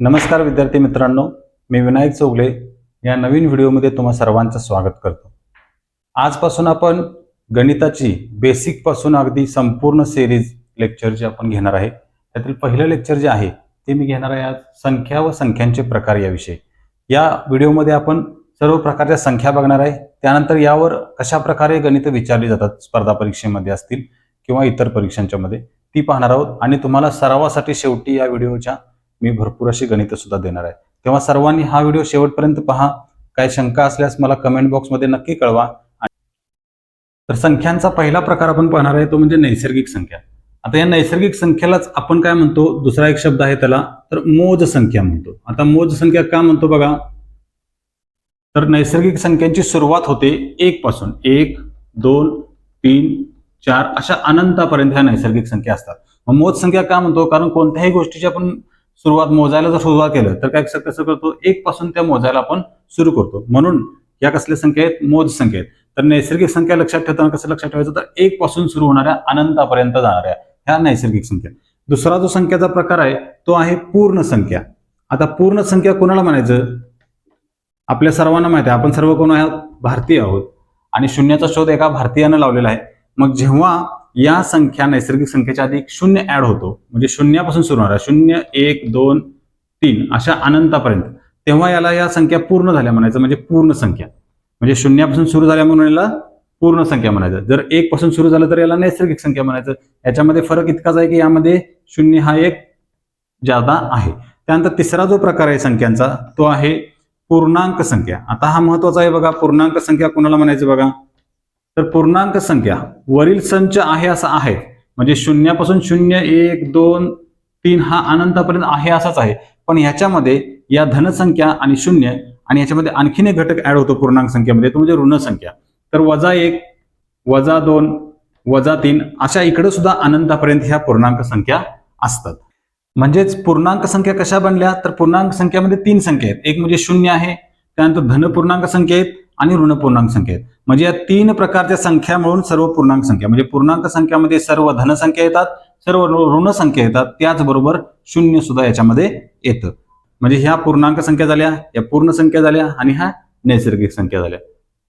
नमस्कार विद्यार्थी मित्रांनो मी विनायक चौगले या नवीन व्हिडिओमध्ये तुम्हा सर्वांचं स्वागत करतो. आजपासून आपण गणिताची बेसिकपासून अगदी संपूर्ण सिरीज लेक्चर जे आपण घेणार आहे त्यातील पहिलं लेक्चर जे आहे ते मी घेणार आहे आज संख्या व संख्यांचे प्रकार याविषयी. या व्हिडिओमध्ये आपण सर्व प्रकारच्या संख्या बघणार आहे त्यानंतर यावर कशा प्रकारे गणितं विचारली जातात स्पर्धा परीक्षेमध्ये असतील किंवा इतर परीक्षांच्या मध्ये ती पाहणार आहोत. आणि तुम्हाला सरावासाठी शेवटी या व्हिडिओच्या मी भरपूर अशी गणित सुद्धा देणार आहे. तेव्हा सर्वांनी हा व्हिडिओ शेवटपर्यंत पहा. काय शंका असल्यास मला कमेंट बॉक्समध्ये नक्की कळवा. तर संख्यांचा पहिला प्रकार आपण पाहणार आहे तो म्हणजे नैसर्गिक संख्या. आता या नैसर्गिक संख्येलाच आपण काय म्हणतो? दुसरा एक शब्द आहे त्याला तर मोज संख्या म्हणतो. आता मोज संख्या का म्हणतो बघा? तर नैसर्गिक संख्यांची सुरुवात होते एक पासून. एक दोन तीन चार अशा अनंतापर्यंत ह्या नैसर्गिक संख्या असतात. मग मोज संख्या का म्हणतो? कारण कोणत्याही गोष्टीची आपण सुरुवात मोजायला जर सुरुवात केलं तर काय कसं करतो? एक पासून त्या मोजायला आपण सुरू करतो. म्हणून या कसल्या संख्या आहेत? मोज संख्या आहेत. तर नैसर्गिक संख्या लक्षात ठेवताना कसं लक्षात ठेवायचं? तर एक पासून सुरू होणाऱ्या अनंतापर्यंत जाणाऱ्या ह्या नैसर्गिक संख्या. दुसरा जो संख्याचा प्रकार आहे तो आहे पूर्ण संख्या. आता पूर्ण संख्या कोणाला म्हणायचं? आपल्या सर्वांना माहिती आहे. आपण सर्व कोण आहोत? भारतीय आहोत. आणि शून्याचा शोध एका भारतीयानं लावलेला आहे. मग जेव्हा या संख्या नैसर्गिक संख्येच्या आधी एक शून्य ऍड होतो. म्हणजे शून्यापासून सुरू होणार. शून्य एक दोन तीन अशा अनंतापर्यंत. तेव्हा याला या संख्या पूर्ण झाल्या म्हणायचं म्हणजे पूर्ण संख्या. म्हणजे शून्यापासून सुरू झाल्या म्हणून याला पूर्ण संख्या म्हणायचं. जर एक पासून सुरू झालं तर याला नैसर्गिक संख्या म्हणायचं. याच्यामध्ये फरक इतकाच आहे की यामध्ये शून्य हा एक जादा आहे. त्यानंतर तिसरा जो प्रकार आहे संख्यांचा तो आहे पूर्णांक संख्या. आता हा महत्त्वाचा आहे बघा. पूर्णांक संख्या कोणाला म्हणायचं बघा? तर पूर्णांक संख्या वरील संच आहे असा आहे. म्हणजे शून्यापासून शून्य एक दोन तीन हा अनंतापर्यंत आहे असाच आहे. पण ह्याच्यामध्ये या धनसंख्या आणि शून्य आणि याच्यामध्ये आणखीन एक घटक ऍड होतो पूर्णांक संख्येमध्ये तो म्हणजे ऋणसंख्या तर वजा एक वजा दोन वजा तीन अशा इकडे सुद्धा अनंतापर्यंत ह्या पूर्णांक संख्या असतात. म्हणजेच पूर्णांक संख्या कशा बनल्या? तर पूर्णांक संख्यामध्ये तीन संख्या आहेत. एक म्हणजे शून्य आहे त्यानंतर धन पूर्णांक संख्या आहेत आणि ऋण पूर्णांक संख्या आहेत. म्हणजे या तीन प्रकारच्या संख्या मिळून सर्व पूर्णांक संख्या. म्हणजे पूर्णांक संख्यामध्ये सर्व धनसंख्या येतात सर्व ऋण संख्या येतात त्याचबरोबर शून्य सुद्धा याच्यामध्ये येतं. म्हणजे ह्या पूर्णांक संख्या झाल्या या पूर्ण संख्या झाल्या आणि ह्या नैसर्गिक संख्या झाल्या.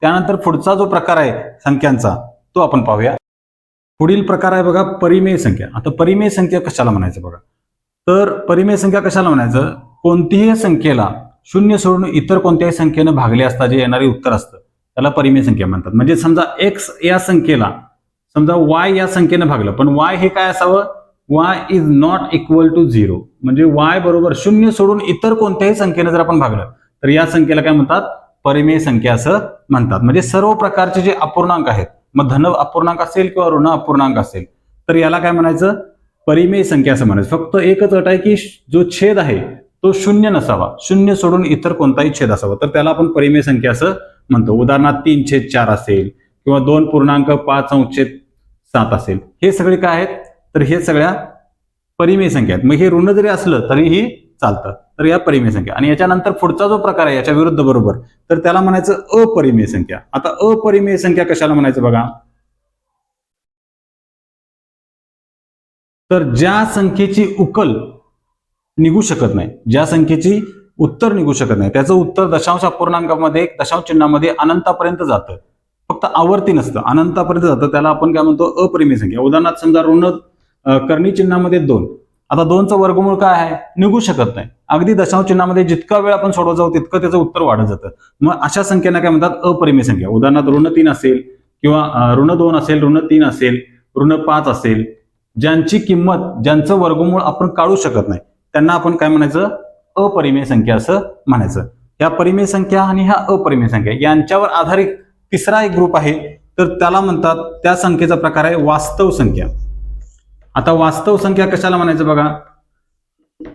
त्यानंतर पुढचा जो प्रकार आहे संख्यांचा तो आपण पाहूया. पुढील प्रकार आहे बघा परिमेय संख्या. आता परिमेय संख्या कशाला म्हणायचं बघा? तर परिमेय संख्या कशाला म्हणायचं? कोणतीही संख्येला शून्य सोडून इतर कोणत्याही संख्येनं भागले असता जे येणारे उत्तर असतं. त्याला परिमेय संख्या म्हणतात. म्हणजे समजा एक्स या संख्येला समजा वाय या संख्येनं भागलं पण वाय हे काय असावं? Y is not equal to zero म्हणजे वाय बरोबर शून्य सोडून इतर कोणत्याही संख्येनं जर आपण भागलं तर या संख्येला काय म्हणतात? परिमेय संख्या असं म्हणतात. म्हणजे सर्व प्रकारचे जे अपूर्णांक आहेत मग धन अपूर्णांक असेल किंवा ऋण अपूर्णांक असेल तर याला काय म्हणायचं? परिमेय संख्या असं म्हणायचं. फक्त एकच अट आहे की जो छेद आहे तो शून्य नसावा. शून्य सोडून इतर कोणताही छेद असावा. तर त्याला आपण परिमेय संख्या असं म्हणतो. उदाहरणार्थ तीन छेद चार असेल किंवा दोन पूर्णांक पाच अंशछेद सात असेल. हे सगळे काय आहेत? तर हे सगळ्या परिमेय संख्या आहेत. मग हे ऋण जरी असलं तरीही चालतं. तर या परिमेय संख्या. आणि याच्यानंतर पुढचा जो प्रकार आहे याच्या विरुद्ध बरोबर. तर त्याला म्हणायचं अपरिमेय संख्या. आता अपरिमेय संख्या कशाला म्हणायचं बघा? तर ज्या संख्येची उकल निघू शकत नाही. ज्या संख्येची उत्तर निघू शकत नाही. त्याचं उत्तर दशांश अपूर्णांकामध्ये दशांश चिन्हामध्ये अनंतापर्यंत जातं. फक्त आवर्ती नसतं. अनंतापर्यंत जातं. त्याला आपण काय म्हणतो? अपरिमेय संख्या. उदाहरणार्थ समजा ऋण कर्णी चिन्हामध्ये दोन. आता दोनचं वर्गमूळ काय आहे? निघू शकत नाही. अगदी दशांश चिन्हामध्ये जितका वेळ आपण सोडवत जाऊ तितकं त्याचं उत्तर वाढत जातं. मग अशा संख्येना काय म्हणतात? अपरिमेय संख्या. उदाहरणार्थ ऋण तीन असेल किंवा ऋण दोन असेल ऋण तीन असेल ऋण पाच असेल ज्यांची किंमत ज्यांचं वर्गमूळ आपण काढू शकत नाही. त्यांना आपण काय म्हणायचं? अपरिमेय संख्या असं म्हणायचं. या परिमेय संख्या आणि ह्या अपरिमेय संख्या यांच्यावर आधारित तिसरा एक ग्रुप आहे. तर त्याला म्हणतात त्या संख्येचा प्रकार आहे वास्तव संख्या. आता वास्तव संख्या कशाला म्हणायचं बघा?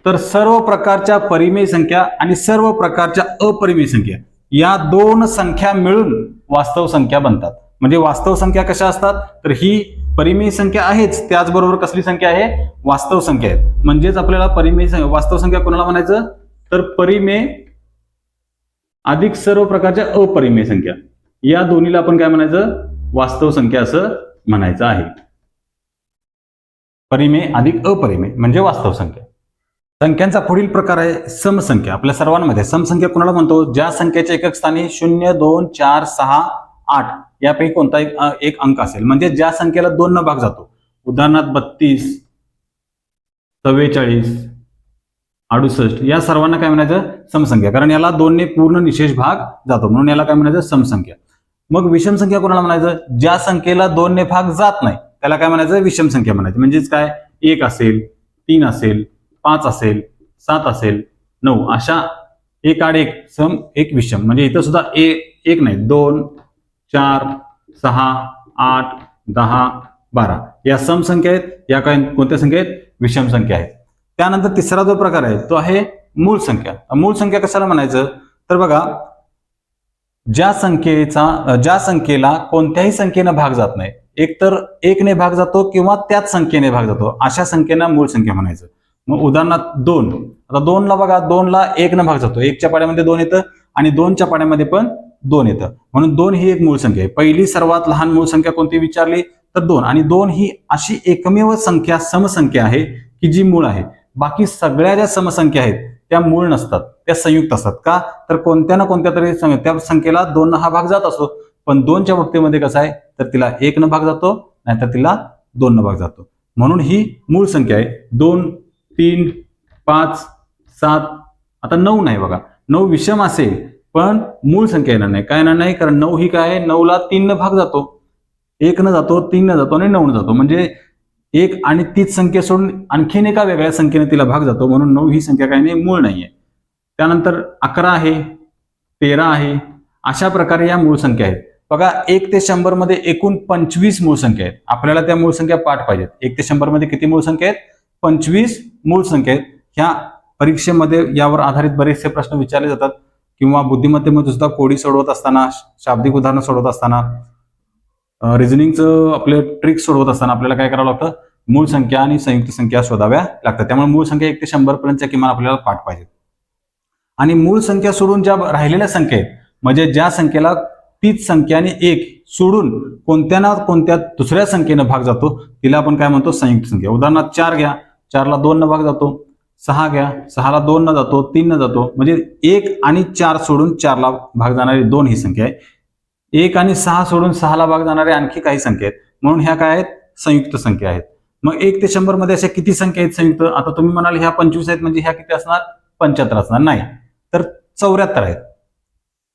तर सर्व प्रकारच्या परिमेय संख्या आणि सर्व प्रकारच्या अपरिमेय संख्या या दोन संख्या मिळून वास्तव संख्या बनतात. म्हणजे वास्तव संख्या कशा असतात? तर ही परिमेय संख्या आहेच त्याचबरोबर कसली संख्या आहे? वास्तव संख्या आहे म्हणजेच आपल्याला परिमेय वास्तव संख्या कोणाला म्हणायचं? तर परिमेय अधिक सर्व प्रकारच्या अपरिमेय संख्या. या दोन्हीला आपण काय म्हणायचं? वास्तव संख्या असं म्हणायचं आहे. परिमेय अधिक अपरिमेय म्हणजे वास्तव संख्या. संख्यांचा पुढील प्रकार आहे समसंख्या. आपल्या सर्वांमध्ये समसंख्या कुणाला म्हणतो? ज्या संख्येच्या एकक स्थानी शून्य दोन चार सहा आठ यापैकी कोणता एक एक अंक असेल. म्हणजे ज्या संख्येला दोन न भाग जातो. उदाहरणार्थ बत्तीस चव्वेचाळीस अडुसष्ट या सर्वांना काय म्हणायचं? समसंख्या. कारण याला दोनने पूर्ण निशेष भाग जातो. म्हणून याला काय म्हणायचं? समसंख्या. मग विषम संख्या कोणाला म्हणायचं? ज्या संख्येला दोनने भाग जात नाही त्याला काय म्हणायचं? विषम संख्या म्हणायचं. म्हणजेच काय? एक असेल तीन असेल पाच असेल सात असेल नऊ. अशा एक आड एक सम एक विषम. म्हणजे इथं सुद्धा ए एक नाही. दोन चार सहा आठ दहा बारा. या सम संख्या आहेत या काय कोणत्या संख्या आहेत? विषम संख्या आहेत. त्यानंतर तिसरा जो प्रकार आहे तो आहे मूळ संख्या. मूळ संख्या कशाला म्हणायचं? तर बघा ज्या संख्येचा ज्या संख्येला कोणत्याही संख्येनं भाग जात नाही एकतर एकने भाग जातो किंवा त्याच संख्येने भाग जातो अशा संख्येना मूळ संख्या म्हणायचं. मग उदाहरणार्थ दोन. आता दोनला बघा दोनला एक न भाग जातो. एकच्या पाड्यामध्ये दोन येतं आणि दोनच्या पाड्यामध्ये पण दोन येतं. म्हणून दोन ही एक मूळ संख्या आहे. पहिली सर्वात लहान मूळ संख्या कोणती विचारली? तर दोन. आणि दोन ही अशी एकमेव संख्या समसंख्या आहे की जी मूळ आहे. बाकी सगळ्या ज्या समसंख्या आहेत त्या मूळ नसतात. त्या संयुक्त असतात. का? तर कोणत्या ना कोणत्या तरी सं- त्या संख्येला दोन हा भाग जात असतो पण दोनच्या बाबतीमध्ये कसं आहे? तर तिला एक न भाग जातो नाहीतर तिला दोन न भाग जातो. म्हणून ही मूळ संख्या आहे. दोन तीन पाच सात आता नऊ नाही बघा. नऊ विषम असेल पण मूळ संख्या येणार नाही. काय येणार नाही? कारण नऊ ही काय आहे? नऊला तीन न भाग जातो. एक न जातो तीन न जातो आणि नऊ न जातो. म्हणजे एक आणि तीच संख्या सोडून आणखीन एका वेगळ्या संख्येने तिला भाग जातो. म्हणून नऊ ही संख्या काही नाही मूळ नाहीये. त्यानंतर अकरा आहे तेरा आहे. अशा प्रकारे या मूळ संख्या आहेत. बघा एक ते शंभरमध्ये एकूण पंचवीस मूळ संख्या आहेत. आपल्याला त्या मूळ संख्या पाठ पाहिजेत. एक ते शंभरमध्ये किती मूळ संख्या आहेत? पंचवीस मूळ संख्या आहेत. ह्या परीक्षेमध्ये यावर आधारित बरेचसे प्रश्न विचारले जातात. किंवा बुद्धिमत्तेमध्ये सुद्धा कोडी सोडवत असताना शाब्दिक उदाहरणं सोडवत असताना रिझनिंगचं आपले ट्रिक सोडवत असताना आपल्याला काय करावं लागतं? मूळ संख्या आणि संयुक्त संख्या शोधाव्या लागतात. त्यामुळे मूळ संख्या एक ते शंभर पर्यंतच्या किमान आपल्याला पाठ पाहिजे. आणि मूळ संख्या सोडून ज्या राहिलेल्या संख्या आहेत म्हणजे ज्या संख्येला तीच संख्या आणि एक सोडून कोणत्या ना कोणत्या दुसऱ्या संख्येनं भाग जातो तिला आपण काय म्हणतो? संयुक्त संख्या. उदाहरणार्थ चार घ्या. चारला दोन न भाग जातो. सहा घ्या. सहाला दोन न जातो तीन न जातो. म्हणजे एक आणि चार सोडून चारला भाग जाणारी दोन ही संख्या आहे. एक आणि सहा सोडून सहाला भाग जाणारे आणखी काही संख्या आहेत. म्हणून ह्या काय आहेत? संयुक्त संख्या आहेत. मग एक ते शंभरमध्ये अशा किती संख्या आहेत संयुक्त? आता तुम्ही म्हणाल ह्या पंचवीस आहेत म्हणजे ह्या किती असणार? पंच्याहत्तर असणार. नाही. तर चौऱ्याहत्तर आहेत.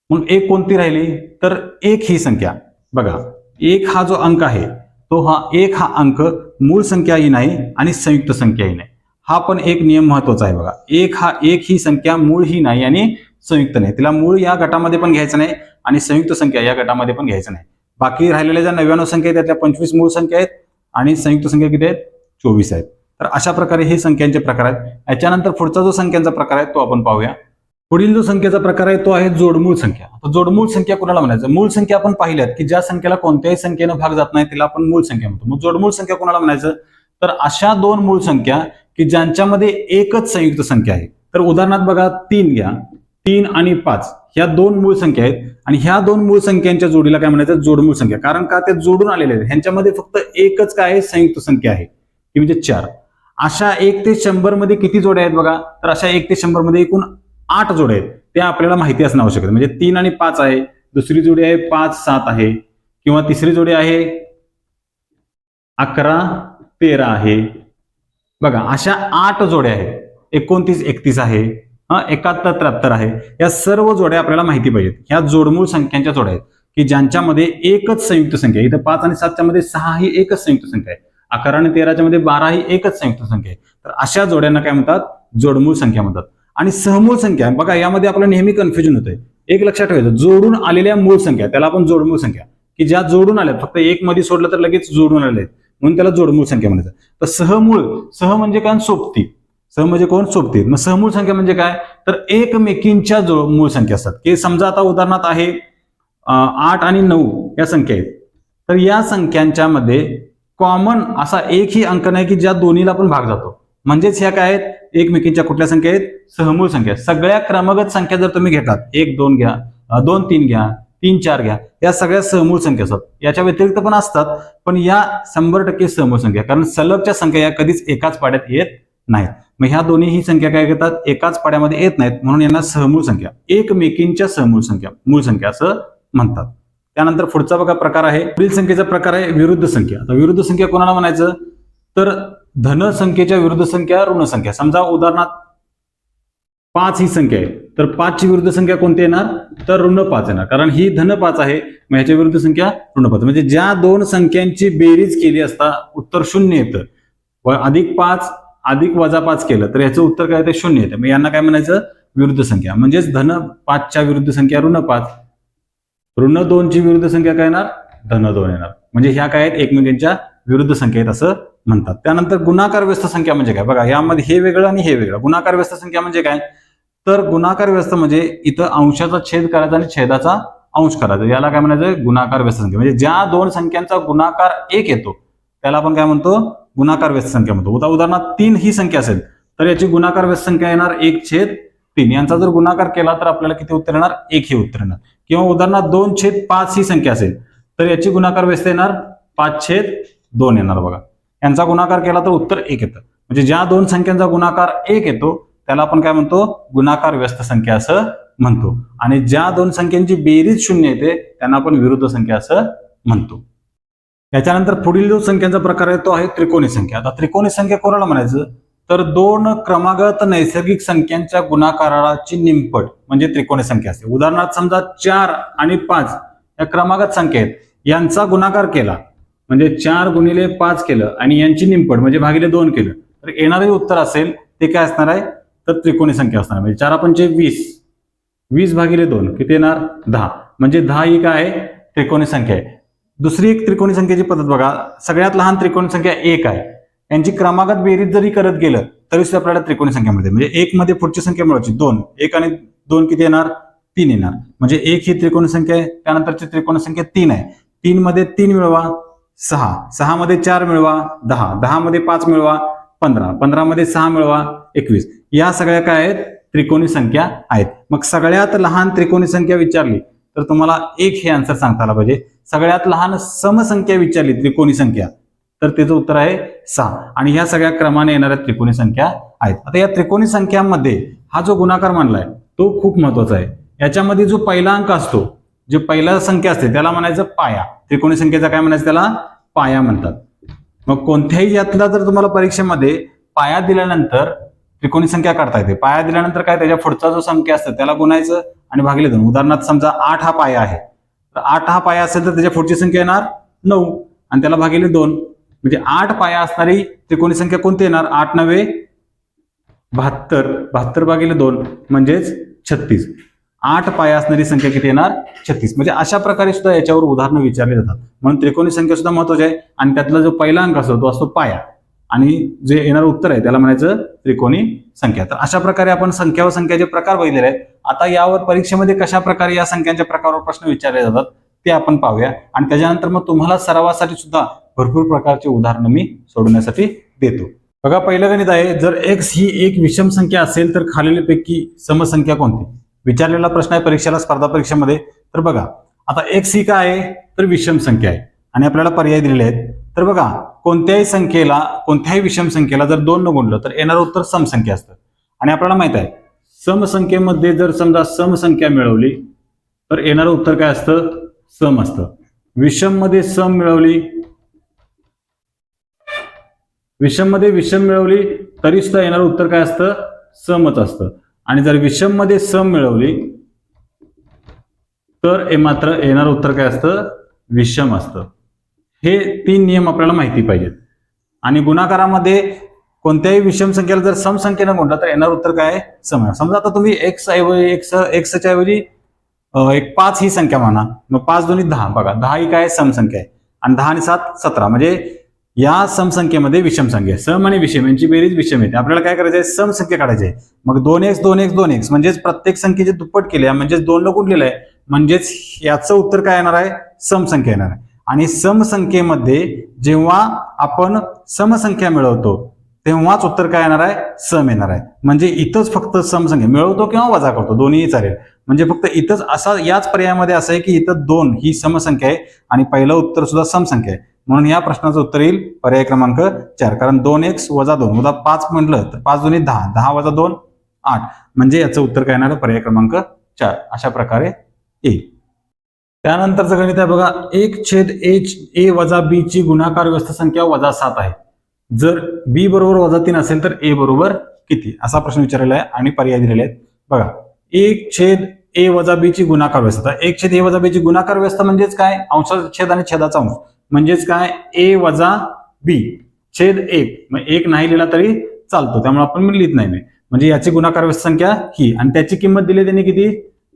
मग एक कोणती राहिली? तर एक ही संख्या. बघा एक हा जो अंक आहे तो हा एक हा अंक मूळ संख्याही नाही आणि संयुक्त संख्याही नाही. हा पण एक नियम महत्त्वाचा आहे बघा. एक हा एक ही संख्या मूळ ही नाही आणि संयुक्त नाही. तिला मूळ या गटामध्ये पण घ्यायचं नाही आणि संयुक्त संख्या या गटामध्ये पण घ्यायचं नाही. बाकी राहिलेल्या ज्या नव्याण्णव संख्या आहेत त्यातल्या पंचवीस मूळ संख्या आहेत आणि संयुक्त संख्या किती आहेत? चोवीस आहेत. तर अशा प्रकारे हे संख्यांचे प्रकार आहेत. याच्यानंतर पुढचा जो संख्यांचा प्रकार आहे तो आपण पाहूया. पुढील जो संख्येचा प्रकार आहे तो आहे जोडमूळ संख्या. आता जोडमूळ संख्या कुणाला म्हणायचं? मूळ संख्या आपण पाहिल्यात की ज्या संख्येला कोणत्याही संख्येनं भाग जात नाही तिला आपण मूळ संख्या म्हणतो. मग जोडमूळ संख्या कुणाला म्हणायचं? तर अशा दोन मूळ संख्या की ज्यांच्यामध्ये एकच संयुक्त संख्या आहे. तर उदाहरणार्थ बघा तीन घ्या. तीन आणि पाच. ह्या दोन मूळ संख्या आहेत. आणि ह्या दोन मूळ संख्यांच्या जोडीला काय म्हणायचं? जोडमूळ संख्या. कारण का ते जोडून आलेले आहेत. ह्यांच्यामध्ये फक्त एकच काय आहे? संयुक्त संख्या आहे. ती म्हणजे चार. अशा एक ते शंभरमध्ये किती जोड्या आहेत बघा? तर अशा एक ते शंभरमध्ये एकूण आठ जोड्या आहेत. त्या आपल्याला माहिती असणं आवश्यक आहे. म्हणजे तीन आणि पाच आहे. दुसरी जोडी आहे पाच सात आहे. किंवा तिसरी जोडी आहे अकरा तेरा आहे. बघा अशा आठ जोड्या आहेत. एकोणतीस एकतीस आहे हा एकाहत्तर त्र्याहत्तर आहे. या सर्व जोड्या आपल्याला माहिती पाहिजेत. ह्या जोडमूळ संख्यांच्या जोड्या आहेत. की ज्यांच्यामध्ये एकच संयुक्त संख्या आहे. इथं पाच आणि सातच्या मध्ये सहा ही एकच संयुक्त संख्या आहे. अकरा आणि तेराच्या मध्ये बारा ही एकच संयुक्त संख्या आहे. तर अशा जोड्यांना काय म्हणतात? जोडमूळ संख्या म्हणतात. आणि सहमूळ संख्या बघा यामध्ये आपलं नेहमी कन्फ्युजन होतंय. एक लक्षात ठेवायचं जोडून आलेल्या मूळ संख्या त्याला आपण जोडमूळ संख्या. की ज्या जोडून आल्या फक्त एक मध्ये सोडलं तर लगेच जोडून आले म्हणून त्याला जोडमूळ संख्या म्हणायचं. तर सहमूळ सह म्हणजे काय? सोबती. सह म्हणजे कोण? सोबती. मग सहमूळ संख्या म्हणजे काय? तर एकमेकींच्या जो मूळ संख्या असतात. की समजा आता उदाहरणार्थ आहे आठ आणि नऊ या संख्या आहेत. तर या संख्यांच्या मध्ये कॉमन असा एकही अंक नाही की ज्या दोन्हीला पण भाग जातो. म्हणजेच ह्या काय आहेत? एकमेकींच्या कुठल्या संख्या आहेत? सहमूळ संख्या सगळ्या क्रमगत संख्या जर तुम्ही घेतात एक दोन घ्या दोन तीन घ्या तीन चार घ्या. या सगळ्या सहमूळ संख्या असतात. याच्या व्यतिरिक्त पण असतात पण या शंभर टक्के सहमूळ संख्या. कारण सलगच्या संख्या या कधीच एकाच पाड्यात येत नाहीत. मग ह्या दोन्ही ही संख्या काय घेतात एकाच पाड्यामध्ये येत नाहीत म्हणून यांना सहमूळ संख्या. एकमेकींच्या सहमूळ संख्या मूळ संख्या असं म्हणतात. त्यानंतर पुढचा बघा प्रकार आहे. पुढील संख्येचा प्रकार आहे विरुद्ध संख्या. आता विरुद्ध संख्या कोणाला म्हणायचं? तर धन संख्येच्या विरुद्ध संख्या ऋण संख्या. समजा उदाहरणार्थ पाच ही संख्या आहे. तर पाचची विरुद्ध संख्या कोणती येणार? तर ऋण पाच येणार. कारण ही धन पाच आहे मग ह्याच्या विरुद्ध संख्या ऋण पाच. म्हणजे ज्या दोन संख्यांची बेरीज केली असता उत्तर शून्य येतं. व अधिक पाच अधिक वजा पाच केलं तर याचं उत्तर काय ते शून्य येतं. मग यांना काय म्हणायचं? विरुद्ध संख्या. म्हणजेच धन पाचच्या विरुद्ध संख्या ऋण पाच. ऋण दोनची विरुद्ध संख्या काय येणार? धन दोन येणार. म्हणजे ह्या काय आहेत? एकमेकांच्या विरुद्ध संख्या आहेत असं म्हणतात. त्यानंतर गुणाकार व्यस्त संख्या म्हणजे काय? बघा यामध्ये हे वेगळं आणि हे वेगळं. गुणाकार व्यस्त संख्या म्हणजे काय? तर गुणाकार व्यस्त म्हणजे इथं अंशाचा छेद करायचा आणि छेदाचा अंश करायचा. याला काय म्हणायचं? गुणाकार व्यस्त संख्या. म्हणजे ज्या दोन संख्यांचा गुणाकार एक येतो त्याला आपण काय म्हणतो? गुणाकार व्यस्त संख्या म्हणतो. उदा उदाहरणार्थ तीन ही संख्या असेल तर याची गुणाकार व्यस्त संख्या येणार एक छेद तीन. यांचा जर गुणाकार केला तर आपल्याला किती उत्तर येणार? एक हे उत्तर येणार. किंवा उदाहरणार्थ दोन छेद पाच ही संख्या असेल तर याची गुणाकार व्यस्त येणार? पाच छेद दोन येणार बघा. यांचा गुणाकार केला तर उत्तर एक येतं. म्हणजे ज्या दोन संख्यांचा गुणाकार एक येतो त्याला आपण काय म्हणतो? गुणाकार व्यस्त संख्या असं म्हणतो. आणि ज्या दोन संख्यांची बेरीज शून्य येते त्यांना आपण विरुद्ध संख्या असं म्हणतो. याच्यानंतर पुढील जो संख्यांचा प्रकार आहे तो आहे त्रिकोणी संख्या. आता त्रिकोणी संख्या कोणाला म्हणायचं? तर दोन क्रमागत नैसर्गिक संख्यांच्या गुणाकाराची निमपट म्हणजे त्रिकोणी संख्या असते. उदाहरणार्थ समजा चार आणि पाच या क्रमागत संख्या आहेत. यांचा गुणाकार केला. म्हणजे चार गुणिले पाच केलं आणि यांची निमपट म्हणजे भागिले दोन केलं. तर येणारे उत्तर असेल ते काय असणार आहे? तर त्रिकोणी संख्या असणार. म्हणजे चार पंचे वीस वीस भागिले दोन किती येणार? दहा. म्हणजे दहा ही काय आहे? त्रिकोणी संख्या आहे. दुसरी एक त्रिकोणी संख्येची पद्धत बघा. सगळ्यात लहान त्रिकोणी संख्या एक आहे. यांची क्रमागत बेरीज जरी करत गेलं तरी सुद्धा आपल्याला त्रिकोणी संख्या मिळते. म्हणजे एक मध्ये पुढची संख्या मिळवायची. दोन. एक आणि दोन किती येणार? तीन येणार. म्हणजे एक ही त्रिकोणी संख्या आहे. त्यानंतरची त्रिकोणी संख्या तीन आहे. तीन मध्ये तीन मिळवा सहा. सहा मध्ये चार मिळवा दहा. दहा मध्ये पाच मिळवा पंधरा. पंधरा मध्ये सहा मिळवा एकवीस. या सगळ्या काय आहेत? त्रिकोणी संख्या आहेत. मग सगळ्यात लहान त्रिकोणी संख्या विचारली तर तुम्हाला एक हे आन्सर सांगता आला पाहिजे. सगळ्यात लहान समसंख्या विचारली त्रिकोणी संख्या. तर त्याचं उत्तर आहे सहा. आणि ह्या सगळ्या क्रमाने येणाऱ्या त्रिकोणी संख्या आहेत. आता या त्रिकोणी संख्यांमध्ये हा जो गुणाकार मानलाय तो खूप महत्त्वाचा आहे. याच्यामध्ये जो पहिला अंक असतो जे पहिला संख्या असते त्याला म्हणायचं पाया. त्रिकोणी संख्येचा काय म्हणायचं त्याला? पाया म्हणतात. मग कोणत्याही यातला जर तुम्हाला परीक्षेमध्ये पाया दिल्यानंतर त्रिकोणी संख्या काढता येते. पाया दिल्यानंतर काय त्याच्या पुढचा जो संख्या असतो त्याला गुणायचं आणि भागले दोन. उदाहरणार्थ समजा आठ हा पाया आहे. तर आठ हा पाया असेल तर त्याच्या पुढची संख्या येणार नऊ आणि त्याला भागिले दोन. म्हणजे आठ पाया असणारी त्रिकोणी संख्या कोणती येणार? आठ नव्हे बहात्तर. बहात्तर भागिले दोन म्हणजेच छत्तीस. आठ पाया असणारी संख्या किती येणार? छत्तीस. म्हणजे अशा प्रकारे सुद्धा याच्यावर उदाहरणं विचारली जातात. म्हणून त्रिकोणी संख्या सुद्धा महत्वाची आहे. आणि त्यातला जो पहिला अंक असतो तो असतो पाया. आणि जे येणारं उत्तर आहे त्याला म्हणायचं त्रिकोणी संख्या. तर अशा प्रकारे आपण संख्या व संख्याचे प्रकार बघितलेले आहेत. आता यावर परीक्षेमध्ये कशा प्रकारे या संख्यांच्या प्रकारावर प्रश्न विचारले जातात ते आपण पाहूया. आणि त्याच्यानंतर मग तुम्हाला सरावासाठी सुद्धा भरपूर प्रकारचे उदाहरणं मी सोडवण्यासाठी देतो. बघा पहिलं गणित आहे जर एक्स ही एक विषम संख्या असेल तर खालीलपैकी समसंख्या कोणती? विचारलेला प्रश्न आहे परीक्षेला स्पर्धा परीक्षेमध्ये. तर बघा आता एक्स ही काय आहे तर विषम संख्या आहे. आणि आपल्याला पर्याय दिलेले आहेत. तर बघा कोणत्याही संख्येला कोणत्याही विषम संख्येला जर दोन न गुणलं तर येणारं उत्तर समसंख्या असतं. आणि आपल्याला माहीत आहे समसंख्येमध्ये जर समजा समसंख्या मिळवली तर येणारं उत्तर काय असतं? सम असतं. विषममध्ये सम मिळवली विषममध्ये विषम मिळवली तरी सुद्धा येणारं उत्तर काय असतं? समच असतं. आणि जर विषममध्ये सम मिळवली तर हे मात्र येणारं उत्तर काय असतं? विषम असतं. हे तीन नियम आपल्याला माहिती पाहिजेत. आणि गुणाकारामध्ये कोणत्याही विषम संख्येला जर सम संख्येनं तर येणार उत्तर काय आहे? सम समजा आता तुम्ही एक्स ऐवजी एक्स एक्सच्या ऐवजी एक पाच ही संख्या म्हणा मग पाच दोन्ही दहा. बघा दहा ही काय? समसंख्या आहे. आणि दहा आणि सात सतरा. म्हणजे या समसंख्येमध्ये विषम संख्या आहे. सम आणि विषम यांची बेरीज विषम येते. आपल्याला काय करायचं आहे सम संख्या काढायची आहे. मग दोन एक्स दोन एक्स दोन एक्स म्हणजेच प्रत्येक संख्येचे दुप्पट केले आहे म्हणजेच दोन गुणलेलं आहे. म्हणजेच याचं उत्तर काय येणार आहे? समसंख्या येणार आहे. आणि समसंख्येमध्ये जेव्हा आपण समसंख्या मिळवतो तेव्हाच उत्तर काय येणार आहे? सम येणार आहे. म्हणजे इथंच फक्त समसंख्या. मिळवतो किंवा वजा करतो दोन्ही चालेल. म्हणजे फक्त इथंच असा याच पर्यायामध्ये असं आहे की इथं दोन ही समसंख्या आहे आणि पहिलं उत्तर सुद्धा समसंख्या आहे. म्हणून या प्रश्नाचं उत्तर येईल पर्याय क्रमांक चार. कारण दोन एक्स वजा दोन उदा पाच म्हटलं तर पाच दोन्ही दहा. दहा वजा दोन आठ. म्हणजे याचं उत्तर काय येणार पर्याय क्रमांक चार. अशा प्रकारे येईल. त्यानंतरचं गणित आहे बघा एक छेद एच ए वजा बी ची गुणाकार व्यस्त संख्या वजा सात आहे. जर बी बरोबर वजा तीन असेल तर ए बरोबर किती? असा प्रश्न विचारलेला आहे आणि पर्याय दिलेले आहेत. बघा एक छेद ए वजा बी ची गुणाकार व्यवस्था. एक छेद ए वजा बी ची गुणाकार व्यवस्था म्हणजेच काय? अंशाचा छेद आणि छेदाचा अंश. म्हणजेच काय? ए वजा बी छेद एक. मग एक नाही लिहिला तरी चालतो. त्यामुळे आपण लिहित नाही. मी म्हणजे याची गुणाकार व्यवस्था संख्या ही. आणि त्याची किंमत दिली त्यांनी किती?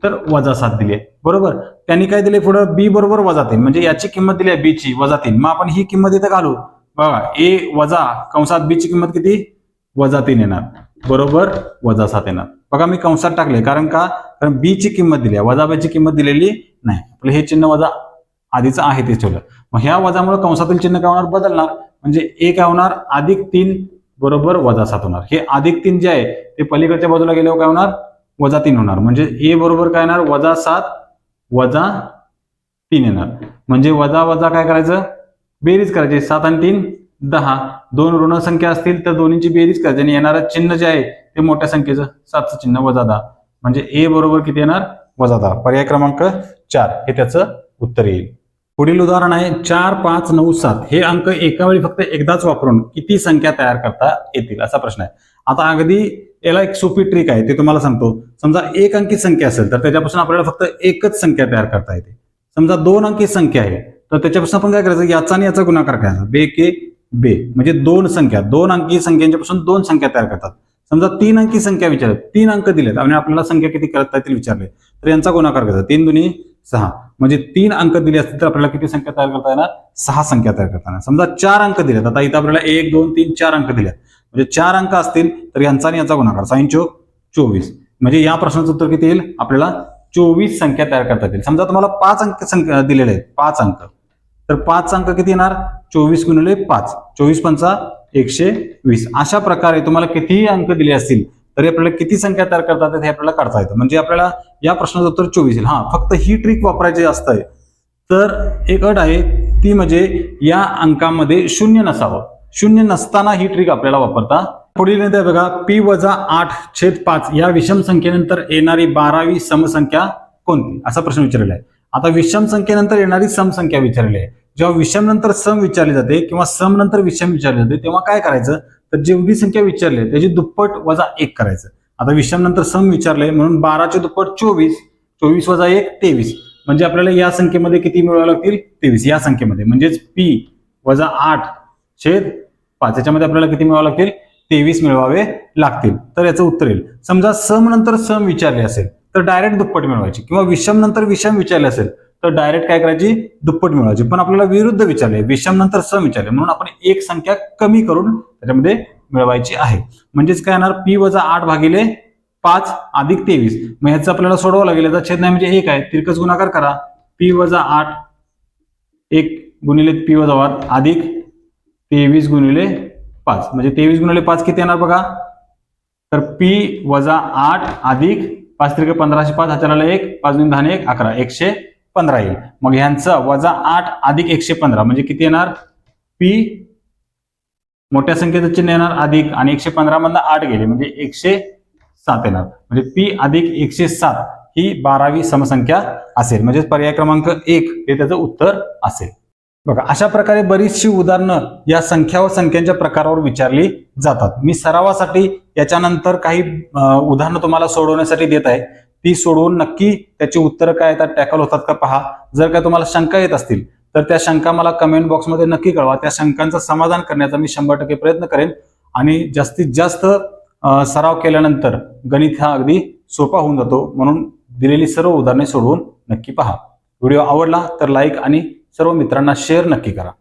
तर वजा सात दिली. आहे बरोबर? त्यांनी काय दिले पुढं? बी बरोबर वजा तीन. म्हणजे याची किंमत दिली आहे बी ची वजा तीन. मग आपण ही किंमत इथं घालू. बघा ए वजा कंसात बी ची किंमत किती? वजा तीन येणार. बरोबर? वजा सात येणार. बघा मी कंसात टाकले. कारण का? कारण बी ची किंमत दिली आहे. वजा किंमत दिलेली नाही. आपलं हे चिन्ह वजा आधीचं आहे ते ठेवलं. मग ह्या वजामुळे कंसातील चिन्ह काय होणार? बदलणार. म्हणजे ए काय होणार अधिक तीन बरोबर वजा सात होणार. हे अधिक तीन जे आहे ते पलीकडच्या बाजूला गेल्यावर काय होणार? वजा तीन होणार. म्हणजे ए बरोबर काय येणार? वजा सात वजा तीन येणार. म्हणजे वजा वजा काय करायचं? बेरीज करायची. सात आणि तीन दहा. दोन ऋण संख्या असतील तर दोन्हीची बेरीज करायची. आणि येणारं चिन्ह जे आहे ते मोठ्या संख्येचं सातचं चिन्ह वजा दहा. म्हणजे ए बरोबर किती येणार? वजा दहा. पर्याय क्रमांक चार. हे त्याचं उत्तर येईल. पुढील उदाहरण आहे चार पाच नऊ सात. हे अंक एका वेळी फक्त एकदाच वापरून किती संख्या तयार करता येतील? असा प्रश्न आहे. आता अगदी याला एक सोपी ट्रिक आहे ते तुम्हाला सांगतो. समजा एक अंकी संख्या असेल तर त्याच्यापासून आपल्याला फक्त एकच संख्या तयार करता येते. समजा दोन अंकी संख्या आहे तर त्याच्यापासून आपण काय करायचं? याचा आणि याचा गुणाकार करायचा. बे के बे. म्हणजे दोन संख्या. दोन अंकी संख्यांच्यापासून दोन संख्या तयार करतात. समजा तीन अंकी संख्या विचारत तीन अंक दिलेत. आणि आपल्याला संख्या किती करता येतील विचारले. तर यांचा गुणाकार करायचा. तीन दोन्ही सहा. म्हणजे तीन अंक दिले असतील तर आपल्याला किती संख्या तयार करता येणार? सहा संख्या तयार करता येणार. समजा चार अंक दिलेत. आता इथं आपल्याला एक दोन तीन चार अंक दिल्यात म्हणजे चार अंक असतील तर यांचा आणि याचा गुणाकार. साईन चो चोवीस. म्हणजे या प्रश्नाचं उत्तर किती येईल? आपल्याला चोवीस संख्या तयार करता येतील. समजा तुम्हाला पाच अंक संख्या दिलेले आहेत. पाच अंक. तर पाच अंक किती येणार? चोवीस गुणिले पाच. चोवीस पंचा एकशे वीस. अशा प्रकारे तुम्हाला कितीही अंक दिले असतील तरी आपल्याला किती संख्या तयार करता येतात हे आपल्याला काढता येतं. म्हणजे आपल्याला या प्रश्नाचं उत्तर चोवीस येईल. हा फक्त ही ट्रिक वापरायची असतं तर एक अट आहे ती म्हणजे या अंकामध्ये शून्य नसावं. शून्य नसताना ही ट्रिक आपल्याला वापरता. पुढील येते बघा पी वजा आठ छेद पाच. या विषम संख्येनंतर येणारी बारावी समसंख्या कोणती? असा प्रश्न विचारलेला आहे. आता विषम संख्येनंतर येणारी समसंख्या विचारलेली आहे. जेव्हा विषम नंतर सम विचारली जाते किंवा सम नंतर विषम विचारले जाते तेव्हा काय करायचं? तर जेवढी संख्या विचारली आहे त्याची दुप्पट वजा एक करायचं. आता विषम नंतर सम विचारले म्हणून बाराचे दुप्पट चोवीस. चोवीस वजा एक तेवीस. म्हणजे आपल्याला या संख्येमध्ये किती मिळवावे लागतील? तेवीस. या संख्येमध्ये. म्हणजेच पी वजा आठ छेद पाच. याच्यामध्ये आपल्याला किती मिळावं लागतील? तेवीस मिळवावे लागतील. तर याचं उत्तर येईल. समजा सम नंतर सम विचारले असेल तर डायरेक्ट दुप्पट मिळवायची. किंवा विषम नंतर विषम विचारले असेल तर डायरेक्ट काय करायची? दुप्पट मिळवायची. पण आपल्याला विरुद्ध विचारले. विषम नंतर सम विचारले. म्हणून आपण एक संख्या कमी करून त्याच्यामध्ये मिळवायची आहे. म्हणजेच काय येणार? पी वजा आठ भागिले पाच अधिक तेवीस. मग ह्याचं आपल्याला सोडवावं लागेल. याचा छेद नाही म्हणजे एक आहे. तिरकस गुणाकार करा. पी वजा आठ एक गुणिले पी वजा आठ अधिक तेवीस गुणिले पाच. म्हणजे तेवीस गुणिले पाच किती येणार बघा? तर पी वजा आठ अधिक पाच त्रिक पंधराशे पाच हजाराला एक पाच दोन दहा एक अकरा एकशे पंधरा येईल. मग ह्यांचं वजा आठ अधिक एकशे पंधरा म्हणजे किती येणार? पी मोठ्या संख्येचं चिन्ह येणार अधिक आणि एकशे पंधरा मधला आठ गेले म्हणजे एकशे सात येणार. म्हणजे पी अधिक एकशे सात ही बारावी समसंख्या असेल. म्हणजे पर्याय क्रमांक एक हे त्याचं उत्तर असेल. बघा अशा प्रकारे बरीचशी उदाहरणं या संख्या व संख्यांच्या प्रकारावर विचारली जातात. मी सरावासाठी याच्यानंतर काही उदाहरणं तुम्हाला सोडवण्यासाठी देत आहे. ती सोडवून नक्की त्याची उत्तरं काय येतात टॅकल होतात का पहा. जर काय तुम्हाला शंका येत असतील तर त्या शंका मला कमेंट बॉक्समध्ये नक्की कळवा. त्या शंकांचं समाधान करण्याचा मी शंभर टक्के प्रयत्न करेन आणि जास्तीत जास्त सराव केल्यानंतर गणित हा अगदी सोपा होऊन जातो. म्हणून दिलेली सर्व उदाहरणे सोडवून नक्की पहा. व्हिडिओ आवडला तर लाईक आणि सर्व मित्रांना शेअर नक्की करा.